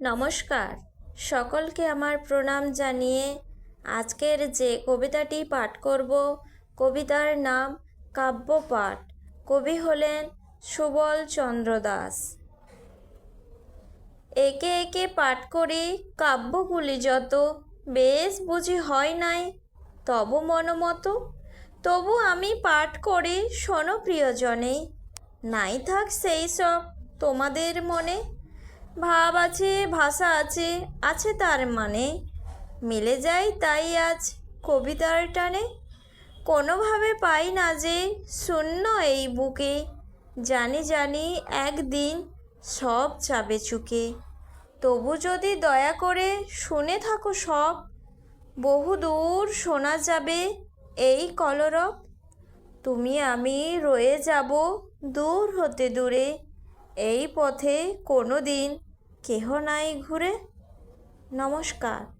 নমস্কার। সকলকে আমার প্রণাম জানিয়ে আজকের যে কবিতাটি পাঠ করব, কবিতার নাম কাব্যপাঠ। কবি হলেন সুবল চন্দ্র দাস। একে একে পাঠ করি, কাব্যগুলি যত, বেশ বুঝি হয় নাই, তব মনোমতো। তবু আমি পাঠ করি শোনো প্রিয়জনে, নাই থাক সেই সব তোমাদের মনে। ভাব আছে, ভাষা আছে আছে তার মানে। মিলে যায় তাই আজ কবিতার টানে। কোনোভাবে পাই না যে শূন্য এই বুকে। জানি জানি একদিন সব যাবে চুকে। তবু যদি দয়া করে শুনে থাকো সব, বহু দূর শোনা যাবে এই কলরব। তুমি আমি রয়ে যাব দূর হতে দূরে। এই পথে কোনো দিন কেহ নাই ঘুরে। নমস্কার।